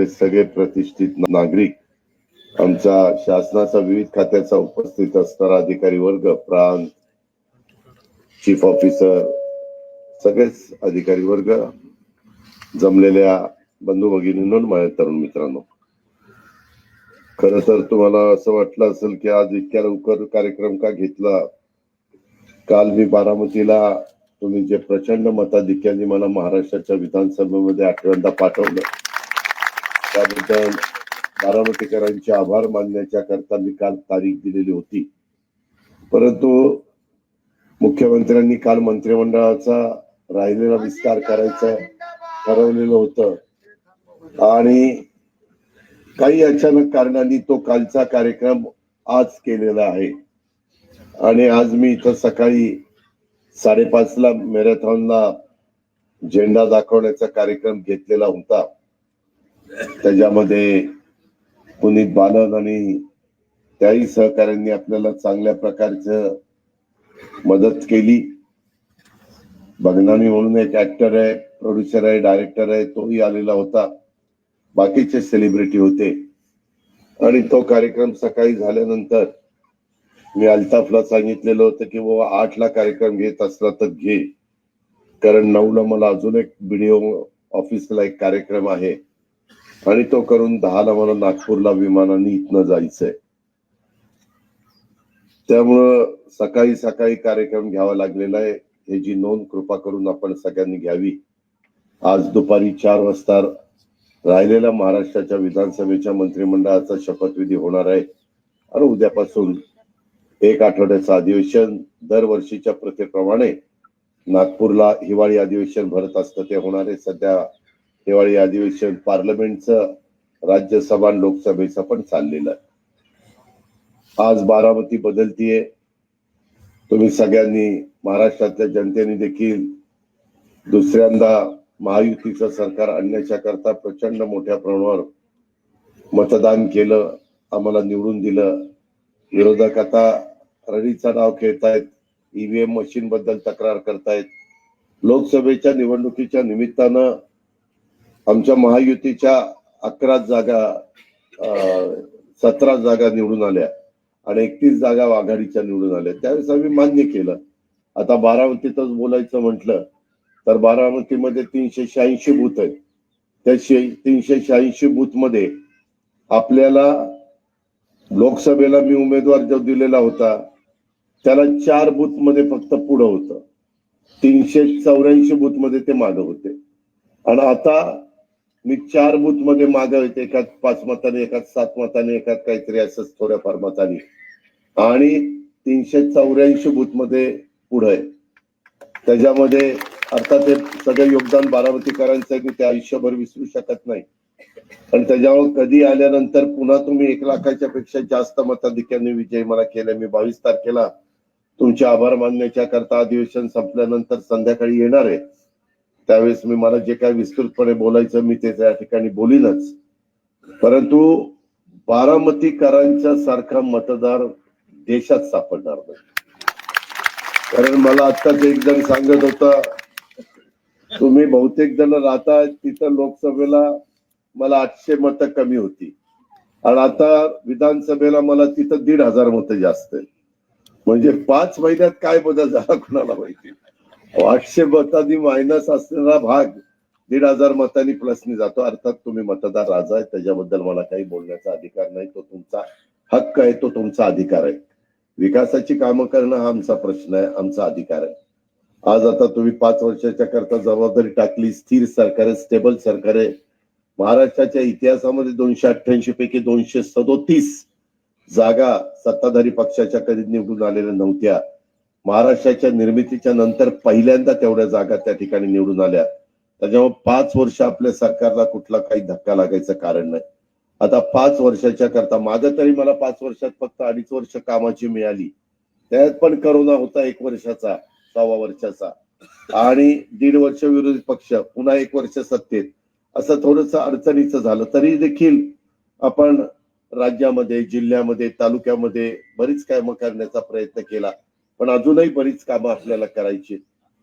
असलेले सगळे प्रतिष्ठित नागरिक. आमचा शासनाचा विविध खात्याचा उपस्थित असणारा अधिकारी वर्ग प्रांत चीफ ऑफिसर सगळेच अधिकारी वर्ग जमलेल्या बंधू भगिनींनो माझ्या तरुण मित्रांनो. खर तर तुम्हाला असं वाटलं असेल की आज इतक्या लवकर कार्यक्रम का घेतला? काल मी बारामतीला तुम्ही जे प्रचंड मताधिक्याने मला महाराष्ट्राच्या विधानसभेमध्ये आठव्यांदा पाठवलं. त्याबद्दल बारामतीकरांचे आभार मानण्याच्या करता मी काल तारीख दिलेली होती. परंतु मुख्यमंत्र्यांनी काल मंत्रिमंडळाचा राहिलेला विस्तार करायचा ठरवलेलं होतं. आणि काही अचानक कारणांनी तो कालचा कार्यक्रम आज केलेला आहे. आणि आज मी इथं सकाळी साडेपाचला मॅरेथॉनला झेंडा दाखवण्याचा कार्यक्रम घेतलेला होता. त्याच्यामध्ये पुनीत बालन आणि त्याही सहकाऱ्यांनी आपल्याला चांगल्या प्रकारचं मदत केली. बगनामी म्हणून एक ऍक्टर आहे प्रोड्युसर आहे डायरेक्टर आहे तोही आलेला होता. बाकीचे सेलिब्रिटी होते. आणि तो कार्यक्रम सकाळी झाल्यानंतर मी अल्ताफला सांगितलेलं होतं की बाबा आठला कार्यक्रम घेत असला तर घे. कारण नऊला मला अजून एक व्हिडिओ ऑफिसला एक कार्यक्रम आहे. आणि तो करून दहाला मला नागपूरला विमानाने इथनं जायचंय. त्यामुळं सकाळी सकाळी कार्यक्रम घ्यावा लागलेला आहे. हे जी नोंद कृपा करून आपण सगळ्यांनी घ्यावी. आज दुपारी चार वाजता राहिलेल्या महाराष्ट्राच्या विधानसभेच्या मंत्रिमंडळाचा शपथविधी होणार आहे. आणि उद्यापासून एक आठवड्याचं अधिवेशन दरवर्षीच्या प्रथेप्रमाणे नागपूरला हिवाळी अधिवेशन भरत असतं ते होणार आहे. सध्या हिवाळी अधिवेशन पार्लमेंटचं राज्यसभा लोकसभेचं पण चाललेलं आहे. आज बारामती बदलतीये. तुम्ही सगळ्यांनी महाराष्ट्रातल्या जनतेने देखील दुसऱ्यांदा महायुतीचं सरकार आणण्याच्या करता प्रचंड मोठ्या प्रमाणावर मतदान केलं आम्हाला निवडून दिलं. विरोधक आता रडीचं नाव खेळतायत ईव्हीएम मशीन बद्दल तक्रार करतायत. लोकसभेच्या निवडणुकीच्या निमित्तानं आमच्या महायुतीच्या अकरा जागा सतरा जागा निवडून आल्या आणि एकतीस जागा आघाडीच्या निवडून आल्या. त्यावेळेस आम्ही मान्य केलं. आता बारामतीतच बोलायचं म्हटलं तर बारामतीमध्ये तीनशे शहाऐंशी बूथ आहेत. त्या तीनशे शहाऐंशी बूथमध्ये आपल्याला लोकसभेला मी उमेदवार जो दिलेला होता त्याला चार बूथमध्ये फक्त पुढं होतं. तीनशे चौऱ्याऐंशी बूथमध्ये ते मागं होते. आणि आता मी चार बूथमध्ये मागे होते एकात पाच मताने एकात सात मताने एकात काहीतरी असंच थोड्याफार मताने. आणि तीनशे चौऱ्याऐंशी बूथमध्ये पुढे आहे. त्याच्यामध्ये अर्थात हे सगळं योगदान बारामतीकरांचं आहे मी ते आयुष्यभर विसरू शकत नाही. आणि त्याच्यामुळे कधी आल्यानंतर पुन्हा तुम्ही एक लाखाच्या पेक्षा जास्त मताधिक्याने विजय मला केले. मी बावीस तारखेला तुमचे आभार मानण्याच्या करता अधिवेशन संपल्यानंतर संध्याकाळी येणार आहे. त्यावेळेस मी मला जे काय विस्तृतपणे बोलायचं मी ते त्या ठिकाणी बोलीनच परंतु बारामतीकरांच्या सारखा मतदार देशात सापडणार नाही. कारण मला आत्ताच एक जण सांगत होता तुम्ही बहुतेक जण राहता तिथं लोकसभेला मला आठशे मतं कमी होती. आणि आता विधानसभेला मला तिथं दीड हजार मतं जास्त म्हणजे पाच महिन्यात काय बदल झाला कुणाला माहिती? हो, आठशे मतांनी मायनस असलेला भाग दीड हजार मतांनी प्लसनी जातो. अर्थात तुम्ही मतदार राजा आहे त्याच्याबद्दल मला काही बोलण्याचा अधिकार नाही. तो तुमचा हक्क आहे तो तुमचा अधिकार आहे. विकासाची कामं करणं हा आमचा प्रश्न आहे आमचा अधिकार आहे. आज आता तुम्ही पाच वर्षाच्या करता जबाबदारी टाकली स्थिर सरकार आहे स्टेबल सरकार आहे. महाराष्ट्राच्या इतिहासामध्ये दोनशे अठ्ठ्याऐंशी पैकी दोनशे सदोतीस जागा सत्ताधारी पक्षाच्या कधी निवडून आलेल्या नव्हत्या. महाराष्ट्राच्या निर्मितीच्या नंतर पहिल्यांदा तेवढ्या जागा त्या ठिकाणी निवडून आल्या. त्याच्यामुळे पाच वर्ष आपल्या सरकारला कुठला काही धक्का लागायचं कारण नाही. आता पाच वर्षाच्या करता माझं तरी मला पाच वर्षात फक्त अडीच वर्ष कामाची मिळाली. त्यात पण करोना होता एक वर्षाचा सव्वा वर्षाचा. आणि दीड वर्ष विरोधी पक्ष पुन्हा एक वर्ष सत्तेत. असं थोडस अडचणीचं झालं. तरी देखील आपण राज्यामध्ये जिल्ह्यामध्ये तालुक्यामध्ये बरीच कामं करण्याचा प्रयत्न केला. पण अजूनही बरीच कामं आपल्याला करायची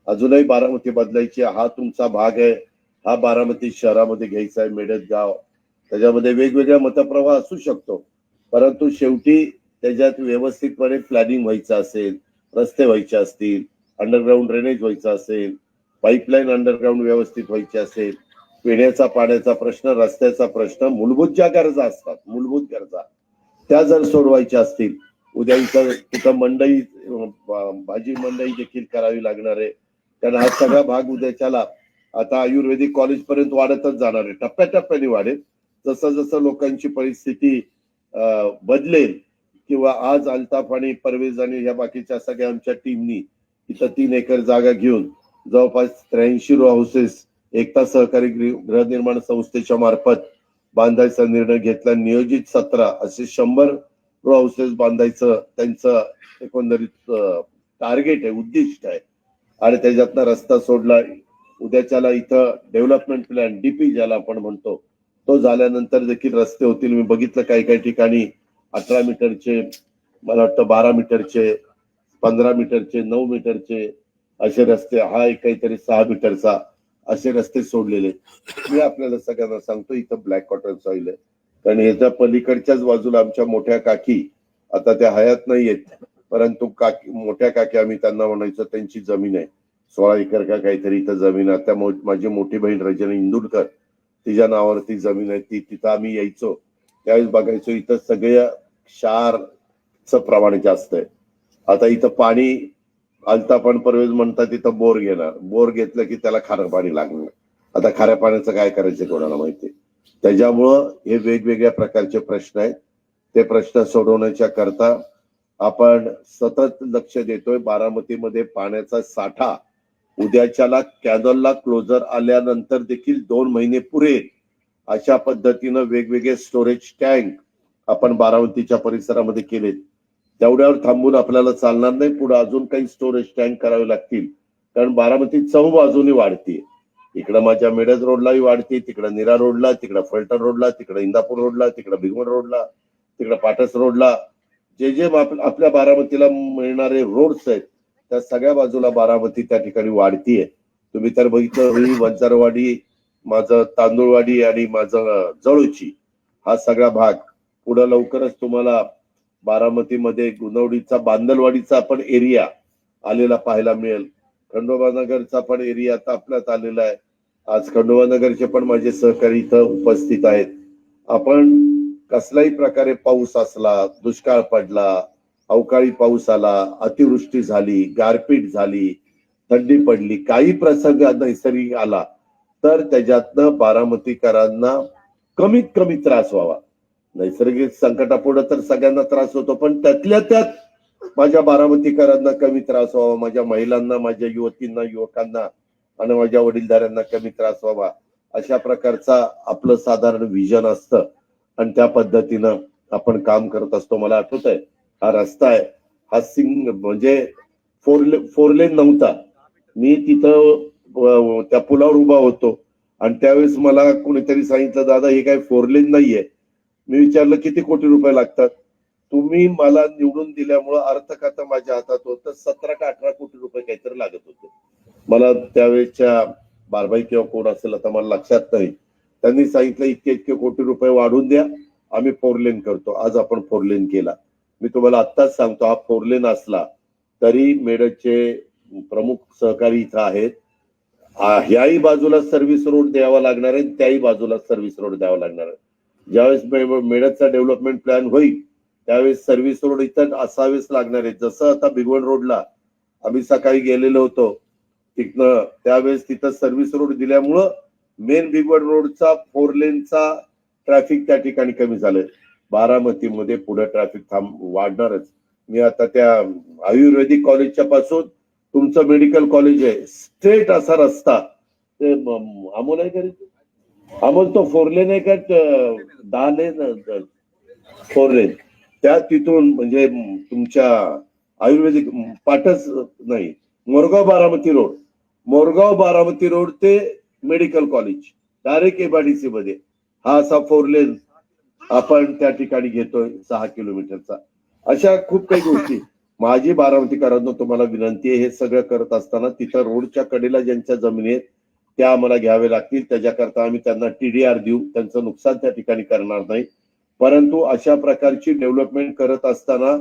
अजूनही बारामती बदलायची हा तुमचा भाग आहे. हा बारामती शहरामध्ये घ्यायचा आहे मेडत गाव त्याच्यामध्ये वेगवेगळ्या मतप्रवाह असू शकतो. परंतु शेवटी त्याच्यात व्यवस्थितपणे प्लॅनिंग व्हायचं असेल रस्ते व्हायचे असतील अंडरग्राऊंड ड्रेनेज व्हायचं असेल पाईपलाईन अंडरग्राऊंड व्यवस्थित व्हायची असेल पिण्याचा पाण्याचा प्रश्न रस्त्याचा प्रश्न मूलभूत ज्या गरजा असतात मूलभूत गरजा त्या जर सोडवायच्या असतील उद्या इथं तिथं मंडई भाजी मंडई देखील करावी लागणार आहे. कारण हा सगळा भाग उद्याच्याला आता आयुर्वेदिक कॉलेज पर्यंत वाढतच जाणार आहे. टप्प्याटप्प्याने वाढेल. जसं जसं लोकांची परिस्थिती बदलेल किंवा आज अल्ताफ आणि परवेज आणि ह्या बाकीच्या सगळ्या आमच्या टीमनी इथं तीन एकर जागा घेऊन जवळपास त्र्याऐंशी रो हाऊसेस एकता सहकारी गृहनिर्माण संस्थेच्या मार्फत बांधायचा निर्णय घेतला. नियोजित सतरा असे शंभर हाऊसेस बांधायचं त्यांचं एकंदरीत टार्गेट आहे उद्दिष्ट आहे. आणि त्याच्यातनं रस्ता सोडला उद्याच्याला इथं डेव्हलपमेंट प्लॅन डीपी ज्याला आपण म्हणतो तो झाल्यानंतर देखील रस्ते होतील. मी बघितलं काही काही ठिकाणी अठरा मीटरचे मला वाटतं बारा मीटरचे पंधरा मीटरचे नऊ मीटरचे असे रस्ते हा एक काहीतरी सहा मीटरचा असे रस्ते सोडलेले. मी आपल्याला सगळ्यांना सांगतो इथं ब्लॅक कॉटन सॉइल आहे. आणि याच्या पलीकडच्याच बाजूला आमच्या मोठ्या काकी आता त्या हयात नाहीयेत परंतु काकी मोठ्या काकी आम्ही त्यांना म्हणायचो त्यांची जमीन आहे. सोळा एकर का काहीतरी इथं जमीन आहे. त्या माझी मोठी बहीण रजनी इंदुरकर तिच्या नावावरती जमीन आहे. ती तिथं आम्ही यायचो. त्यावेळेस बघायचो इथं सगळ्या क्षारचं प्रमाण जास्त आहे. आता इथं पाणी अल्तापण परवेज म्हणतात तिथं बोर घेणार. बोर घेतलं की त्याला खारं पाणी लागणार. आता खाऱ्या पाण्याचं काय करायचं कोणाला माहिती? त्याच्यामुळं हे वेगवेगळ्या प्रकारचे प्रश्न आहेत. ते प्रश्न सोडवण्याच्या करता आपण सतत लक्ष देतोय. बारामतीमध्ये पाण्याचा साठा उद्याच्याला कॅनलला क्लोजर आल्यानंतर देखील दोन महिने पुरे अशा पद्धतीनं वेगवेगळे स्टोरेज टँक आपण बारामतीच्या परिसरामध्ये केलेत. तेवढ्यावर थांबून आपल्याला चालणार नाही. पुढे अजून काही स्टोरेज टँक करावे लागतील. कारण बारामती चहू बाजूनी वाढतीये. इकडं माझ्या मिडज रोडलाही वाढते तिकडं निरा रोडला तिकडं फलटण रोडला तिकडं इंदापूर रोडला तिकडं भिगवण रोडला तिकडं पाटस रोडला. जे जे आपल्या बारामतीला मिळणारे रोड्स आहेत त्या सगळ्या बाजूला बारामती त्या ठिकाणी वाढतीये. तुम्ही तर बघितलं वंजारवाडी माझं तांदूळवाडी आणि माझं जळूची हा सगळा भाग. पुढं लवकरच तुम्हाला बारामतीमध्ये गुणवडीचा बांदलवाडीचा पण एरिया आलेला पाहायला मिळेल. खंडोबानगरचा पण एरिया आता आपल्यात आलेला आहे. आज खंडोबानगरचे पण माझे सहकारी इथं उपस्थित आहेत. आपण कसलाही प्रकारे पाऊस असला दुष्काळ पडला अवकाळी पाऊस आला अतिवृष्टी झाली गारपीट झाली थंडी पडली काही प्रसंग नैसर्गिक आला तर त्याच्यातनं बारामतीकरांना कमीत कमी त्रास व्हावा. नैसर्गिक संकटापुढे तर सगळ्यांना त्रास होतो पण त्यातल्या त्यात माझ्या बारामतीकरांना कमी त्रास व्हावा माझ्या महिलांना माझ्या युवतींना युवकांना आणि माझ्या वडीलधाऱ्यांना कमी त्रास व्हावा. अशा प्रकारचा आपलं साधारण विजन असतं. आणि त्या पद्धतीनं आपण काम करत असतो. मला आठवत आहे हा रस्ता आहे. हा सिंग म्हणजे फोर फोर लेन नव्हता. मी तिथं त्या पुलावर उभा होतो. आणि त्यावेळेस मला कोणीतरी सांगितलं दादा हे काय फोर लेन नाहीये. मी विचारलं किती कोटी रुपये लागतात? तुम्ही मला निवडून दिल्यामुळं अर्थखातं माझ्या हातात होतं. सतरा का अठरा कोटी रुपये काहीतरी लागत होते. मला त्यावेळेच्या बारबाई किंवा कोण असेल आता मला लक्षात नाही त्यांनी सांगितलं इतके इतके कोटी रुपये वाढून द्या आम्ही फोर लेन करतो. आज आपण फोर लेन केला. मी तुम्हाला आत्ताच सांगतो हा फोर लेन असला तरी मेडचे प्रमुख सहकारी इथं आहेत. ह्याही बाजूला सर्व्हिस रोड द्यावा लागणार आहे त्याही बाजूला सर्व्हिस रोड द्यावा लागणार आहे. ज्यावेळेस मे- डेव्हलपमेंट प्लॅन होईल त्यावेळेस सर्व्हिस रोड इथं असावेच लागणार आहे. जसं आता भिगवण रोडला आम्ही सकाळी गेलेलो होतो तिथनं त्यावेळेस तिथं सर्व्हिस रोड दिल्यामुळं मेन बिगवड रोडचा फोर लेनचा ट्रॅफिक त्या ठिकाणी कमी झालंय. बारामतीमध्ये पुढे ट्रॅफिक थांब वाढणारच. मी आता त्या आयुर्वेदिक कॉलेजच्या पासून तुमचं मेडिकल कॉलेज आहे. स्ट्रेट असा रस्ता. ते अमोल आहे का अमोल तो फोर लेन आहे का? दहा लेन फोर लेन त्या तिथून म्हणजे तुमच्या आयुर्वेदिक पाठच नाही मोरगाव बारामती रोड मोरगाव बारामती रोड ते मेडिकल कॉलेज डायरेक्ट एमआयडीसी मध्ये. हा असा फोर लेन आपण त्या ठिकाणी घेतोय सहा किलोमीटरचा. अशा खूप काही गोष्टी. माझी बारामतीकरांना तुम्हाला विनंती आहे हे सगळं करत असताना तिथं रोडच्या कडेला ज्यांच्या जमिनी आहेत त्या आम्हाला घ्यावे लागतील. त्याच्याकरता आम्ही त्यांना टीडीआर देऊ. त्यांचं नुकसान त्या ठिकाणी करणार नाही. परंतु अशा प्रकारची डेव्हलपमेंट करत असताना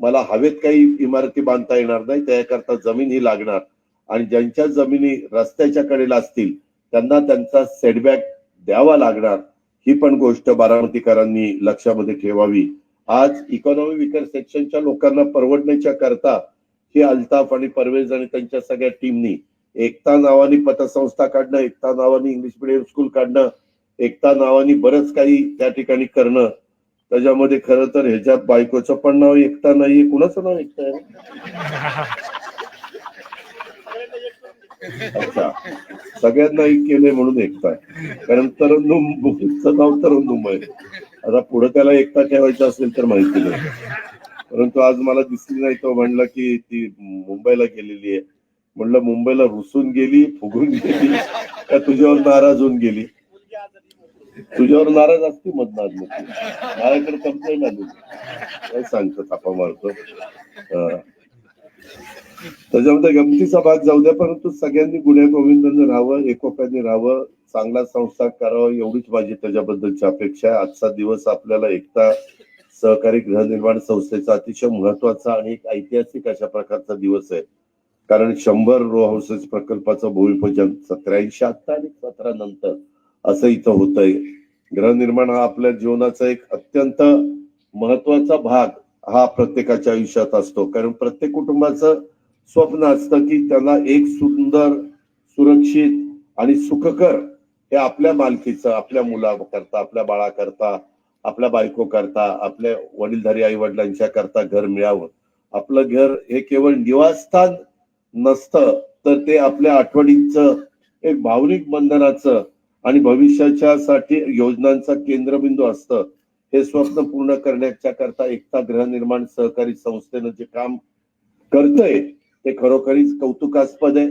मला हवेत काही इमारती बांधता येणार नाही. त्याकरता जमीन ही लागणार. आणि ज्यांच्या जमिनी रस्त्याच्या कडेला असतील त्यांना त्यांचा सेटबॅक द्यावा लागणार. ही पण गोष्ट बारामतीकरांनी लक्षामध्ये ठेवावी. आज इकॉनॉमी विकर सेक्शनच्या लोकांना परवडण्याच्या करता ही अल्ताफ आणि परवेज आणि त्यांच्या सगळ्या टीमनी एकता नावानी पतसंस्था काढणं एकता नावानी इंग्लिश मिडियम स्कूल काढणं एकता नावानी बरंच काही त्या ठिकाणी करणं. त्याच्यामध्ये खरं तर ह्याच्यात बायकोचं पण नाव एकता नाहीये कुणाचं नाव एकता आहे? अच्छा सगळ्यांना एक केलंय म्हणून एकता कारण तरन्नुमचं नाव तरन्नुम आहे. आता पुढे त्याला एकता ठेवायचं असेल तर माहिती नाही. परंतु आज मला दिसली नाही तो म्हणला की ती मुंबईला गेलेली आहे. म्हणलं मुंबईला रुसून गेली फुगून गेली का तुझ्यावर नाराज होऊन गेली? तुझ्यावर नाराज असते मधनाज माझ्याकडे कंप्लेंट आली. काय सांगतो थापा मारतो. त्याच्यामध्ये गमतीचा भाग जाऊ द्या परंतु सगळ्यांनी गुन्ह्या गोविंदाने राहावं एकोप्याने राहावं चांगला संस्था करावा एवढीच माझी त्याच्याबद्दलची अपेक्षा आहे. आजचा दिवस आपल्याला एकता सहकारी गृहनिर्माण संस्थेचा अतिशय महत्त्वाचा आणि एक ऐतिहासिक अशा प्रकारचा दिवस आहे. कारण शंभर रो हाऊसेस प्रकल्पाचं भूमिपूजन सतराऐंशी आत्ता आणि सतरा नंतर असं इथं होतंय. गृहनिर्माण हा आपल्या जीवनाचा एक अत्यंत महत्त्वाचा भाग हा प्रत्येकाच्या आयुष्यात असतो. कारण प्रत्येक कुटुंबाचं स्वप्न असतं की त्यांना एक सुंदर सुरक्षित आणि सुखकर हे आपल्या मालकीचं आपल्या मुलाकरता आपल्या बाळाकरता आपल्या बायको करता आपल्या वडीलधारी आई वडिलांच्या करता घर मिळावं. आपलं घर हे केवळ निवासस्थान नसतं तर ते आपल्या आठवणींचं एक भावनिक बंधनाचं आणि भविष्याच्या साठी योजनांचा केंद्रबिंदू असतं. हे स्वप्न पूर्ण करण्याच्या करता एकता गृहनिर्माण सहकारी संस्थेनं जे काम करतंय ते खरोखरीच कौतुकास्पद आहे.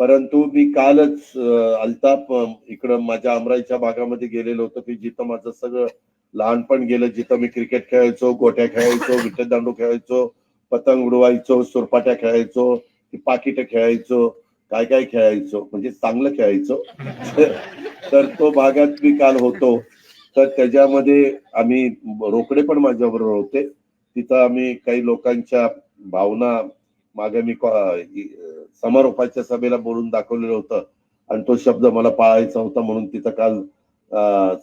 परंतु मी कालच अल्ताप इकडं माझ्या अमराईच्या भागामध्ये गेलेलो होतो की जिथं माझं सगळं लहानपण गेलं जिथं मी क्रिकेट खेळायचो गोट्या खेळायचो विठ्ठल खेळायचो पतंग उडवायचो सुरपाट्या खेळायचो पाकिट खेळायचो काय काय खेळायचो म्हणजे चांगलं खेळायचो. तर तो भागात मी काल होतो. तर त्याच्यामध्ये आम्ही रोकडे पण माझ्याबरोबर होते. तिथं आम्ही काही लोकांच्या भावना मागे मी समारोपाच्या सभेला बोलून दाखवलेलं होतं. आणि तो शब्द मला पाळायचा होता म्हणून तिथं काल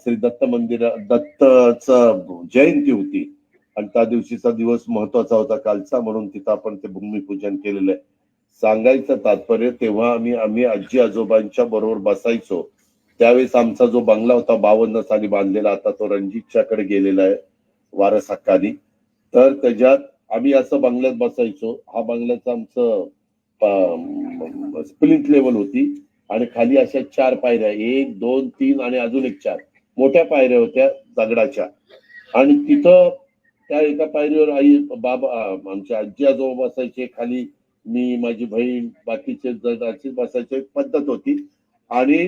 श्री दत्त मंदिर दत्तच जयंती होती. आणि त्या दिवशीचा दिवस महत्त्वाचा होता कालचा म्हणून तिथं आपण ते भूमिपूजन केलेलं आहे. सांगायचं तात्पर्य तेव्हा आम्ही आम्ही आजी आजोबांच्या बरोबर बसायचो. त्यावेळेस आमचा जो बंगला होता बावन्न साली बांधलेला आता तो रणजितच्याकडे गेलेला आहे वारस हक्कानी तर त्याच्यात आम्ही असं बंगल्यात बसायचो. हा बंगल्याचं आमचं स्प्लिंट लेवल होती. आणि खाली अशा चार पायऱ्या एक दोन तीन आणि अजून एक चार. मोठ्या पायऱ्या होत्या दगडाच्या. आणि तिथं त्या एका पायरीवर आई बाबा आमच्या आजी आजोबा बसायचे. खाली मी माझी बहीण बाकीचे जण अशी बसायची. एक पद्धत होती. आणि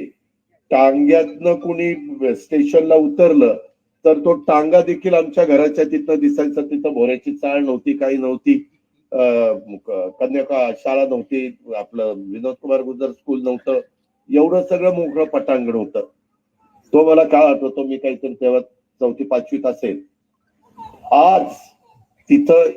टांग्यातनं कुणी स्टेशनला उतरलं तर तो टांगा देखील आमच्या घराच्या तिथं दिसायचा तिथं भोऱ्याची चाळ नव्हती काही नव्हती. अं, कन्या शाळा नव्हती आपलं विनोद कुमार गुजर स्कूल नव्हतं. एवढं सगळं मोकळं पटांगण होतं. तो मला काय आठवतो मी काहीतरी तेव्हा चौथी पाचवीत असेल. आज तिथं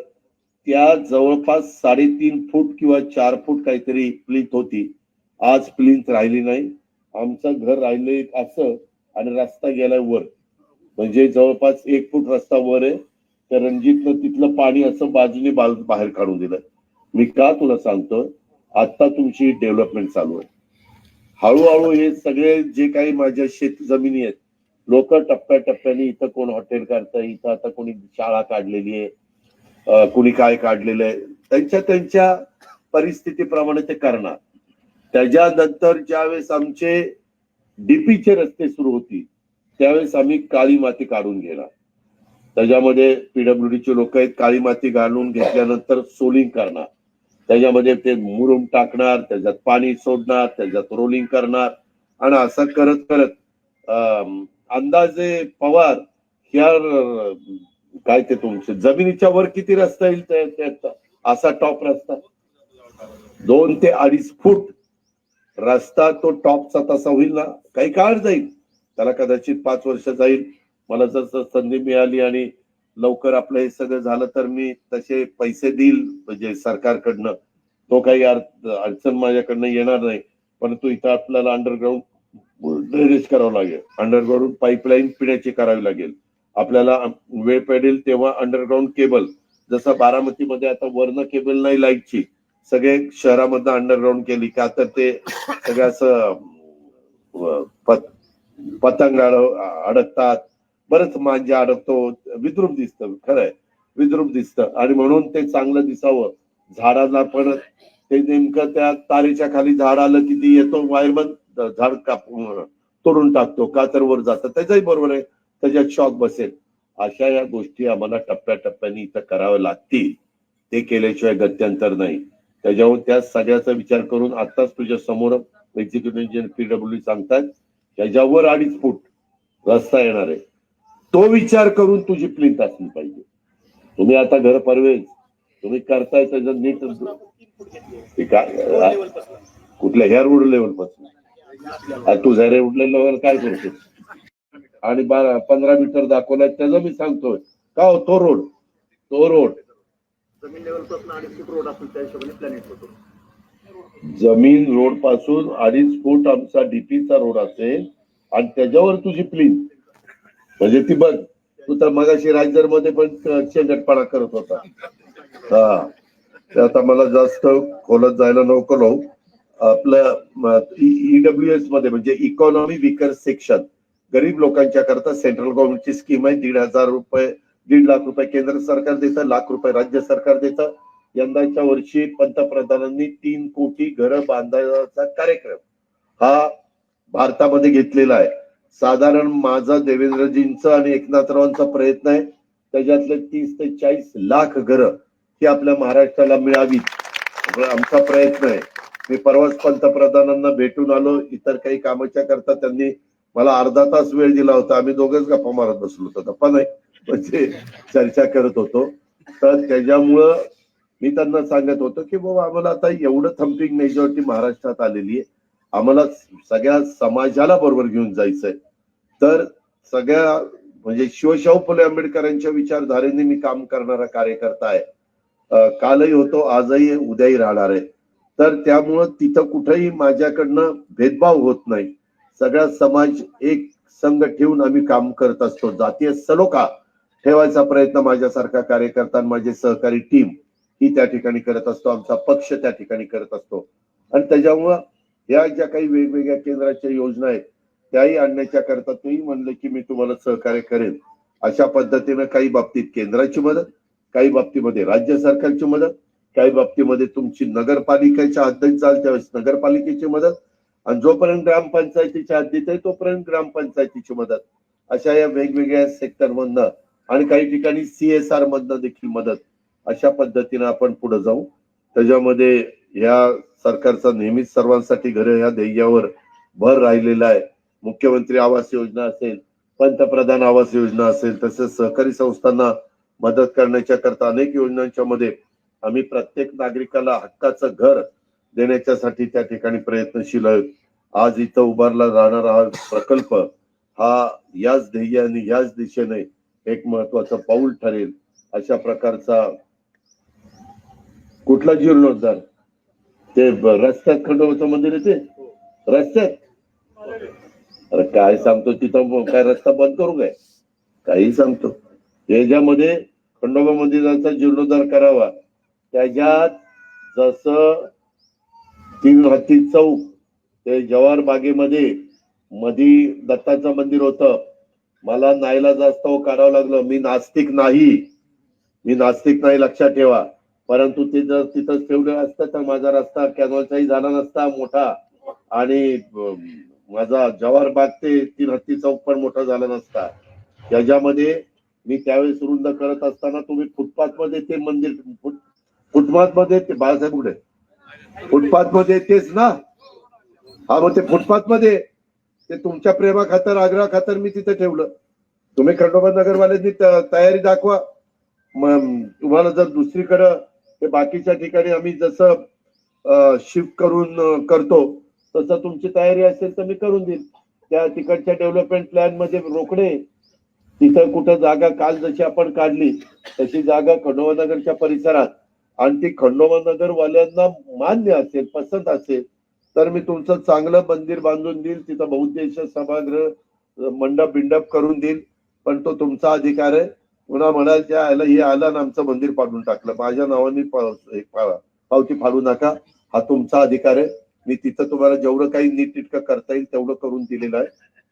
त्या जवळपास साडेतीन फूट किंवा चार फूट काहीतरी प्लिंथ होती. आज प्लिंथ राहिली नाही. आमचं घर राहिले असं आणि रस्ता गेलाय वर. म्हणजे जवळपास एक फूट रस्ता वर आहे. तर रणजितनं तिथलं पाणी असं बाजूने बाहेर काढून दिलं. मी का तुला सांगतो आता तुमची डेव्हलपमेंट चालू आहे. हळूहळू हे सगळे जे काही माझ्या शेत जमिनी आहेत लोक टप्प्याटप्प्याने इथं कोण हॉटेल काढतंय इथं आता कोणी शाळा काढलेली आहे कुणी कोणी काय काढलेलं आहे. त्यांच्या त्यांच्या परिस्थितीप्रमाणे ते करणार. त्याच्यानंतर ज्यावेळेस आमचे डीपीचे रस्ते सुरू होतील त्यावेळेस आम्ही काळी माती काढून घेणार. त्याच्यामध्ये पीडब्ल्यूडीचे लोक आहेत काळी माती घालून घेतल्यानंतर सोलिंग करणार. त्याच्यामध्ये ते मुरुम टाकणार त्याच्यात पाणी सोडणार त्याच्यात रोलिंग करणार. आणि असं करत करत अं, अंदाजे पवार ह्या काय ते तुमचे जमिनीच्या वर किती रस्ता येईल त्याचा? असा टॉप रस्ता. दोन ते अडीच फूट रस्ता तो टॉपचा तसा होईल ना? काही काळ जाईल. त्याला कदाचित पाच वर्ष जाईल. मला जर संधी मिळाली आणि लवकर आपलं हे सगळं झालं तर मी तसे पैसे देईल म्हणजे सरकारकडनं. तो काही अडचण माझ्याकडनं येणार नाही. परंतु इथं आपल्याला अंडरग्राऊंड ड्रेनेज करावं लागेल. अंडरग्राऊंड पाईपलाईन पिण्याची करावी लागेल. आपल्याला वेळ पडेल तेव्हा अंडरग्राऊंड केबल जसं बारामतीमध्ये आता वर्ण केबल नाही लाईटची. सगळे शहरामधनं अंडरग्राऊंड केली. का तर ते सगळ्याच असं पत- पतंग अडकतात बरंच मांजा अडकतो विद्रूप दिसत खरंय. विद्रूप दिसतं. आणि म्हणून ते चांगलं दिसावं. झाडाला पण ते नेमकं त्या तारेच्या खाली झाड आलं की ती येतो वायरमन झाड काप तोडून टाकतो का तर वर जातं. त्याचाही बरोबर आहे. त्याच्यात शॉक बसेल. अशा या गोष्टी आम्हाला टप्प्याटप्प्याने इथं कराव्या लागतील. ते केल्याशिवाय गत्यंतर नाही. त्याच्यावर त्या सगळ्याचा विचार करून आताच तुझ्या समोर एक्झिक्युटिव्ह इंजिनियर पीडब्ल्यू सांगतात त्याच्यावर अडीच फूट रस्ता येणार आहे. तो विचार करून तुझी प्लिंथ असली पाहिजे. तुम्ही आता घर परवेज. तुम्ही करताय त्याचं नीट काय कुठल्या ह्या रोड लेवलपासून? आणि तू झरे उठले लेवल काय करतो आणि बारा पंधरा मीटर दाखवलाय त्याचं मी सांगतोय. का हो? तो रोड तो रोड जमीन लेवलपासून अडीच फूट रोड असेल त्या हिशोबाने प्लॅनिंग होतो जमीन रोडपासून अडीच फूट आमचा डीपीचा रोड असेल आणि त्याच्यावर तुझी प्लीन म्हणजे ती बघ तू तर मगाशी राजरमध्ये पण चेंगटपणा करत होता. हा. ते आता मला जास्त खोलत जायला नको लावू आपलं ईडब्ल्यू एस e, मध्ये म्हणजे इकॉनॉमी विकर सेक्शन गरीब लोकांच्या करता सेंट्रल गव्हर्नमेंटची स्कीम आहे. दीड हजार रुपये दीड लाख रुपये केंद्र सरकार देतं लाख रुपये राज्य सरकार देतं. यंदाच्या वर्षी पंतप्रधानांनी तीन कोटी घरं बांधायचा कार्यक्रम हा भारतामध्ये घेतलेला आहे. साधारण माझा देवेंद्रजींचं आणि एकनाथरावांचा प्रयत्न आहे. त्याच्यातले तीस ते चाळीस लाख घरं ही आपल्या महाराष्ट्राला मिळावीत. आमचा प्रयत्न आहे. मी परवाच पंतप्रधानांना भेटून आलो. इतर काही कामाच्या करता त्यांनी मला अर्धा तास वेळ दिला होता. आम्ही दोघंच गप्पा मारत बसलो होतो. गप्पा नाही म्हणजे चर्चा करत होतो. तर त्याच्यामुळं मी त्यांना सांगत होतो की बाबा आम्हाला आता एवढं थम्पिंग मेजॉरिटी महाराष्ट्रात आलेली आहे. आम्हाला सगळ्या समाजाला बरोबर घेऊन जायचंय. तर सगळ्या म्हणजे शिवशाहू फुले आंबेडकरांच्या विचारधारेने मी काम करणारा कार्यकर्ता आहे. कालही होतो आजही उद्याही राहणार आहे. तर त्यामुळं तिथं कुठेही माझ्याकडनं भेदभाव होत नाही. सगळा समाज एक संघ ठेवून आम्ही काम करत असतो. जातीय सलोखा ठेवायचा प्रयत्न माझ्यासारखा कार्यकर्ता माझे सहकारी टीम ही त्या ठिकाणी करत असतो. आमचा पक्ष त्या ठिकाणी करत असतो. आणि त्याच्यामुळं या ज्या काही वेगवेगळ्या केंद्राच्या योजना आहेत त्याही आणण्याच्या करता तुम्ही म्हणले की मी तुम्हाला सहकार्य करेन. अशा पद्धतीनं काही बाबतीत केंद्राची मदत काही बाबतीमध्ये राज्य सरकारची मदत काही बाबतीमध्ये तुमची नगरपालिकेच्या हद्दीत जाल त्यावेळेस नगरपालिकेची मदत आणि जोपर्यंत ग्रामपंचायतीच्या हद्दीत आहे तोपर्यंत ग्रामपंचायतीची मदत. अशा या वेगवेगळ्या सेक्टर मधनं आणि काही ठिकाणी सीएसआर मधनं देखील मदत अशा पद्धतीनं आपण पुढे जाऊ. त्याच्यामध्ये या सरकारचा नेहमीच सर्वांसाठी घर ह्या ध्येयावर भर राहिलेला आहे. मुख्यमंत्री आवास योजना असेल पंतप्रधान आवास योजना असेल तसेच सहकारी संस्थांना मदत करण्याच्या करता अनेक योजनांच्या मध्ये आम्ही प्रत्येक नागरिकाला हक्काचं घर देण्याच्यासाठी त्या ठिकाणी प्रयत्नशील आहोत. आज इथं उभारला जाणारा हा प्रकल्प हा याच ध्येयाने याच दिशेने एक महत्वाचं पाऊल ठरेल अशा प्रकारचा कुठला जीर्णोद्धार ते रस्त्यात खंडोबाचं मंदिर आहे ते. रस्त्यात. अरे काय सांगतो तिथं काय रस्ता बंद करू काय? काही सांगतो. त्याच्यामध्ये खंडोबा मंदिराचा जीर्णोद्धार करावा. त्याच्यात जसं तीन हत्ती चौक ते जवाहर बागेमध्ये मधी दत्ताचं मंदिर होतं. मला नाईला जास्त काढावं लागलं. मी नास्तिक नाही. मी नास्तिक नाही लक्षात ठेवा. परंतु ते जर तिथं ठेवलं असतं तर माझा रस्ता कॅनॉलचाही झाला नसता मोठा. आणि माझा जवाहर बाग ते तीन हत्ती चौक पण मोठा झाला नसता. त्याच्यामध्ये मी त्यावेळेस रुंद करत असताना तुम्ही फुटपाथमध्ये ते मंदिर फुटपाथमध्ये ते बाळासाहेब कुठे फुटपाथमध्ये तेच ना? हा मग ते फुटपाथमध्ये ते तुमच्या प्रेमा खातर आग्रह खातर मी तिथे ठेवलं. तुम्ही खंडोबा नगरवाल्यांनी तयारी दाखवा. मग तुम्हाला जर दुसरीकडं ते बाकीच्या ठिकाणी आम्ही जसं शिफ्ट करून करतो तसं तुमची तयारी असेल तर मी करून देईल. त्या तिकडच्या डेव्हलपमेंट प्लॅनमध्ये रोकडे तिथं कुठं जागा काल जशी आपण काढली तशी जागा खंडोबानगरच्या परिसरात. आणि ती खंडोबानगर वाल्यांना मान्य असेल पसंत असेल तर मी तुमचं चांगलं मंदिर बांधून देईल तिथं बहुद्देश सभागृह मंडप बिंडप करून देईल पण तो तुमचा अधिकार आहे. पुन्हा म्हणाल त्या आयला हे आलं आणि आमचं मंदिर पाडून टाकलं. माझ्या नावाने पावती फाडू नका. हा तुमचा अधिकार आहे. मी तिथं तुम्हाला जेवढं काही नीटनेटकं करता येईल तेवढं करून दिलेलं आहे.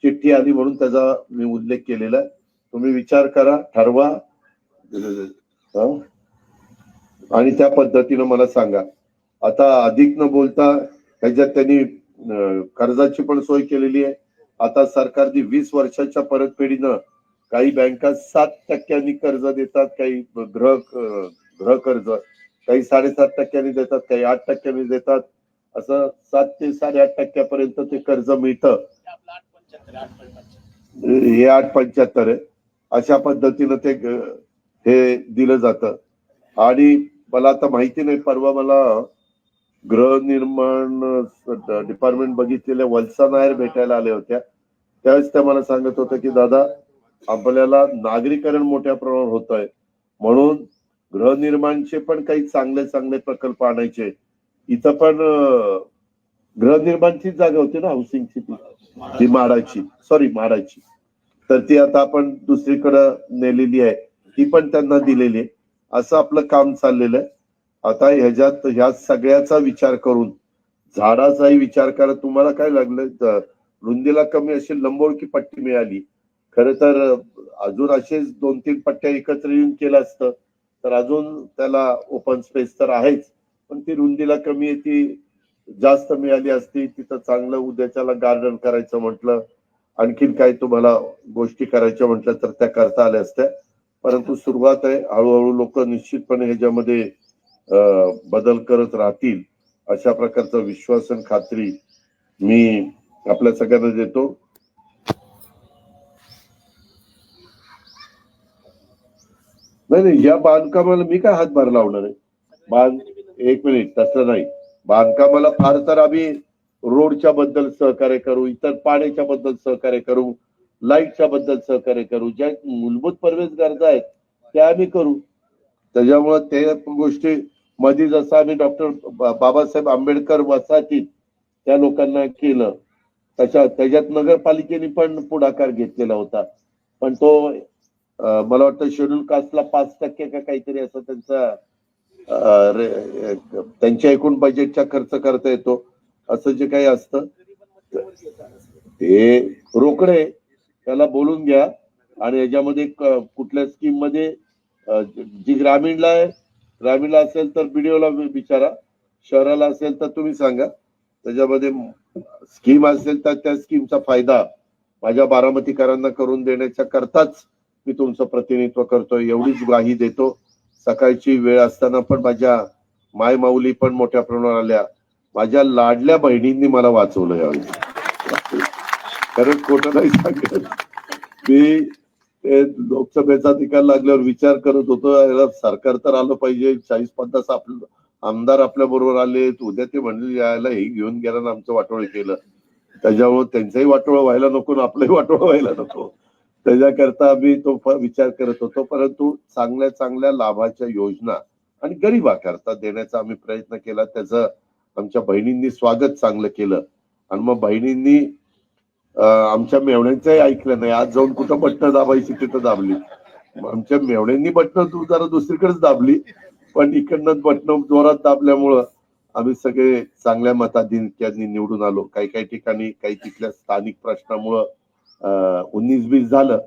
चिठ्ठी आली म्हणून त्याचा मी उल्लेख केलेला आहे. तुम्ही विचार करा ठरवा. आणि त्या पद्धतीनं मला सांगा. आता अधिक न बोलता ह्याच्यात त्यांनी कर्जाची पण सोय केलेली आहे. आता सरकारने वीस वर्षाच्या परतफेडीनं काही बँका सात टक्क्यांनी कर्ज देतात काही गृह गृह कर्ज काही साडेसात टक्क्यांनी देतात काही आठ टक्क्यांनी देतात. असं सात ते साडेआठ टक्क्यापर्यंत ते कर्ज मिळतं. हे आठ पंच्याहत्तर आहे. अशा पद्धतीनं ते हे दिलं जातं. आणि मला आता माहिती नाही परवा मला गृहनिर्माण डिपार्टमेंट बघितलेल्या वलसा नायर भेटायला आल्या होत्या. त्यावेळेस त्या मला सांगत होत्या की दादा आपल्याला नागरीकरण मोठ्या प्रमाणावर होत आहे म्हणून गृहनिर्माणचे पण काही चांगले चांगले प्रकल्प आणायचे. इथं पण गृहनिर्माणचीच जागा होती ना हाऊसिंगची ती? ती माडाची. सॉरी माडाची. तर ती आता आपण दुसरीकडं नेलेली आहे. ती पण त्यांना दिलेली आहे. असं आपलं काम चाललेलं आहे. आता ह्याच्यात ह्या सगळ्याचा विचार करून झाडाचाही विचार करा. तुम्हाला काय लागलं? रुंदीला कमी अशी लंबोळकी पट्टी मिळाली. खर तर अजून असेच दोन तीन पट्ट्या एकत्र येऊन केलं असतं तर अजून त्याला ओपन स्पेस तर आहेच. पण ती रुंदीला कमी आहे ती जास्त मिळाली असती तिथं चांगलं उद्याच्याला गार्डन करायचं म्हटलं आणखीन काही तुम्हाला गोष्टी करायच्या म्हटलं तर त्या करता आल्या असत्या. परंतु सुरुवात आहे हळूहळू लोक निश्चितपणे ह्याच्यामध्ये बदल करत राहतील अशा प्रकारचं विश्वासन खात्री मी आपल्या सगळ्यांना देतो. नाही नाही या बांधकामाला मी काय हातभार लावणार आहे? बांध एक मिनिट तसं नाही. बांधकामाला फार तर आम्ही रोडच्या बद्दल सहकार्य करू इतर पाण्याच्या बद्दल सहकार्य करू लाईटच्या बद्दल सहकार्य करू ज्या मूलभूत प्रवेश गरजा आहेत त्या आम्ही करू. त्याच्यामुळे ते गोष्टी मध्ये जसं आम्ही डॉक्टर बाबासाहेब आंबेडकर वसाहतीत त्या लोकांना केलं त्याच्या त्याच्यात नगरपालिकेने पण पुढाकार घेतलेला होता. पण तो मला वाटतं शेड्यूल कास्टला पाच टक्के का काहीतरी असं त्यांचा त्यांच्या एकूण बजेटचा खर्च करता येतो असं जे काही असतं. ते रोकडे त्याला बोलून घ्या आणि याच्यामध्ये कुठल्या स्कीममध्ये जी ग्रामीणला आहे ग्रामीणला असेल तर बीडीओला विचारा. शहराला असेल तर तुम्ही सांगा. त्याच्यामध्ये स्कीम असेल तर त्या स्कीमचा फायदा माझ्या बारामतीकरांना करून देण्याच्या करताच मी तुमचं प्रतिनिधित्व करतोय एवढीच ग्वाही देतो. सकाळची वेळ असताना पण माझ्या माय माऊली पण मोठ्या प्रमाणावर आल्या. माझ्या लाडल्या बहिणींनी मला वाचवलं यावेळी खरंच खोटं नाही सांगत. मी ते लोकसभेचा निकाल लागल्यावर विचार करत होतो याला सरकार तर आलं पाहिजे. चाळीस पन्नास आपलं आमदार आपल्या बरोबर आले उद्या ते म्हणले यायला हे घेऊन गेला आमचं वाटोळ केलं. त्याच्यामुळे त्यांचंही वाटोळ व्हायला नको आणि आपलंही वाटोळ व्हायला नको. त्याच्याकरता आम्ही तो विचार करत होतो. परंतु चांगल्या चांगल्या लाभाच्या योजना आणि गरिबाकरता देण्याचा आम्ही प्रयत्न केला. त्याचं आमच्या बहिणींनी स्वागत चांगलं केलं. आणि मग बहिणींनी आमच्या मेवण्यांचंही ऐकलं नाही. आज जाऊन कुठं बटणं दाबायची तिथं दाबली. आमच्या मेवण्यांनी बटणं तू जरा दुसरीकडेच दाबली. पण इकडनं बटणं जोरात दाबल्यामुळं आम्ही सगळे चांगल्या मताधिक्यांनी निवडून आलो. काही काही ठिकाणी काही तिथल्या स्थानिक प्रश्नामुळं उन्नीस बीस झालं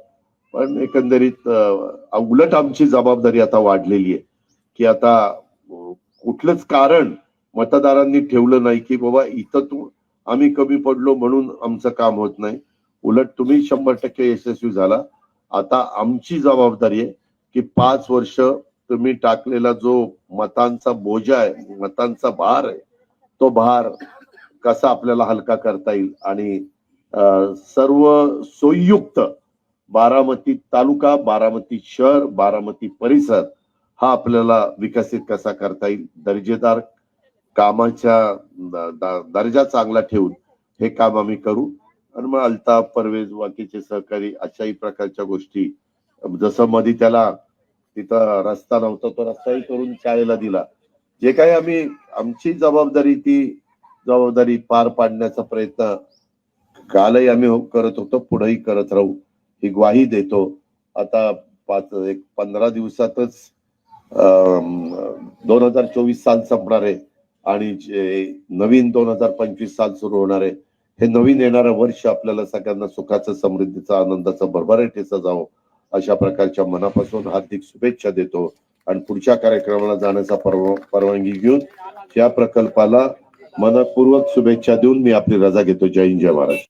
पण एकंदरीत उलट आमची जबाबदारी आता वाढलेली आहे. की आता कुठलंच कारण मतदारांनी ठेवलं नाही की बाबा इथं तू आम्ही कमी पडलो म्हणून आमचं काम होत नाही. उलट तुम्ही शंभर टक्के यशस्वी झाला. आता आमची जबाबदारी आहे की पाच वर्ष तुम्ही टाकलेला जो मतांचा बोजा आहे मतांचा भार आहे तो भार कसा आपल्याला हलका करता येईल आणि सर्व सोयुक्त बारामती तालुका बारामती शहर बारामती परिसर हा आपल्याला विकसित कसा करता येईल? दर्जेदार कामाच्या दर्जा चांगला ठेवून हे काम आम्ही करू. आणि मग अल्ताफ परवेज वाकीचे सहकारी अशाही प्रकारच्या गोष्टी जसं मध्ये त्याला तिथं रस्ता नव्हता तो रस्ताही करून शाळेला दिला. जे काही आम्ही आमची जबाबदारी ती जबाबदारी पार पाडण्याचा प्रयत्न कालही आम्ही हो- करत होतो पुढेही करत राहू. ही ग्वाही देतो. आता पाच एक पंधरा दिवसातच दोन हजार चोवीस साल संपणार आहे आणि जे नवीन दोन हजार पंचवीस साल सुरू होणार आहे. हे नवीन येणारं वर्ष आपल्याला सगळ्यांना सुखाचं समृद्धीचं आनंदाचं भरभराटीचं जावं अशा प्रकारच्या मनापासून हार्दिक शुभेच्छा देतो आणि पुढच्या कार्यक्रमाला जाण्याचा परवा परवानगी घेऊन या प्रकल्पाला मनपूर्वक शुभेच्छा देऊन मी आपली रजा घेतो. जय हिंद जय महाराष्ट्र.